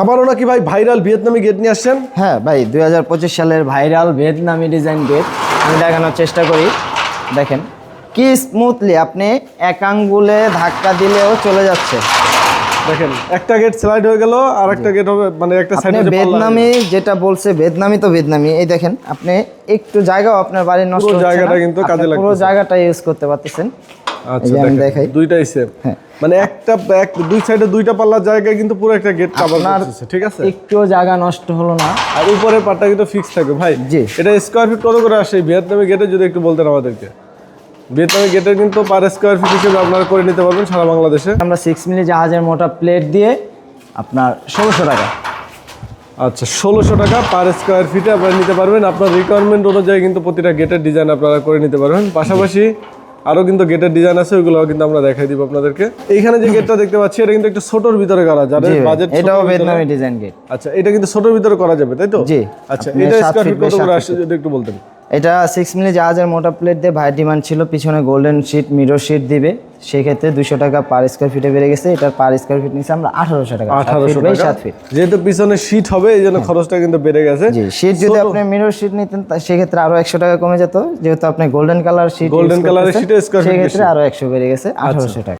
আবারও নাকি ভাই ভাইরাল ভিয়েতনামি গেট নিয়ে আসছেন? হ্যাঁ ভাই দু হাজার পঁচিশ সালের ভাইরাল ভিয়েতনামি ডিজাইন গেট আমি দেখানোর চেষ্টা করি। দেখেন কি স্মুথলি আপনি এক আঙ্গুলে ধাক্কা দিলেও চলে যাচ্ছে। দেখেন একটা গেট স্লাইড হয়ে গেল আর একটা গেট হবে মানে একটা সাইডে ভিয়েতনামি যেটা বলছে ভিয়েতনামি তো ভিয়েতনামি। এই দেখেন আপনি একটু জায়গাও আপনার বাড়ির নষ্ট জায়গাটা কিন্তু কাজে পুরো লাগতেছে। জায়গাটা ইউজ করতে পারতেছেন। আচ্ছা দেখাই। দুইটাই সেম হ্যাঁ। মানে একটা এক দুই সাইডে দুইটা পাল্লার জায়গায় কিন্তু পুরো একটা গেট কভার আপনার করতেছে ঠিক আছে? একটুও জায়গা নষ্ট হলো না। আর উপরের পাটটা কিন্তু ফিক্স থাকবে ভাই। এটা স্কোয়ার ফিট কত করে আসে গেটে যদি একটু বলতেন আমাদেরকে? ভিয়েতনামি গেটের কিন্তু পার স্কোয়ার ফিট হিসেবে আপনারা করে নিতে পারবেন সারা বাংলাদেশে। আমরা সিক্স মিলি জাহাজের মোটা প্লেট দিয়ে আপনার ষোলোশো টাকা। আচ্ছা ষোলোশো টাকা পার স্কোয়ার ফিটে আপনারা নিতে পারবেন। আপনার রিকোয়ারমেন্ট অনুযায়ী কিন্তু প্রতিটা গেটের ডিজাইন আপনারা করে নিতে পারবেন। পাশাপাশি আরও কিন্তু গেটের ডিজাইন আছে ওইগুলো কিন্তু আমরা দেখাই দিব আপনাদেরকে। এইখানে যে গেটটা দেখতে পাচ্ছি এটা কিন্তু একটা ছোটর ভিতরে করা যাবে বাজেট এটাও ভিয়েতনামি ডিজাইন গেট আচ্ছা এটা কিন্তু ছোটর ভিতরে করা যাবে তাই তো? জি। আচ্ছা এটা স্কোয়ার ফিট কত করে আসছে যদি একটু বলতেন। এটা সিক্স মিলি জাহাজের মোটা প্লেট দিয়ে ভাই ডিমান্ড ছিল পিছনে গোল্ডেন শিট মিরর শিট দিবে। সেই ক্ষেত্রে দুশো টাকা পার স্কোয়ার ফিটে বেড়ে গেছে। এটার পার স্কোয়ার ফিট নিচ্ছে আমরা আঠারোশো টাকা। আঠারোশো টাকা। সাত ফিট যেহেতু পিছনে শীট হবে এই জন্য খরচটা কিন্তু বেড়ে গেছে। জি শিট যদি আপনি মিরর শিট নিতেন সেক্ষেত্রে আরও একশো টাকা কমে যেত। যেহেতু আপনি গোল্ডেন কালার শিট এ square feet সেক্ষেত্রে। আরও একশো বেড়ে গেছে আঠারোশো টাকা।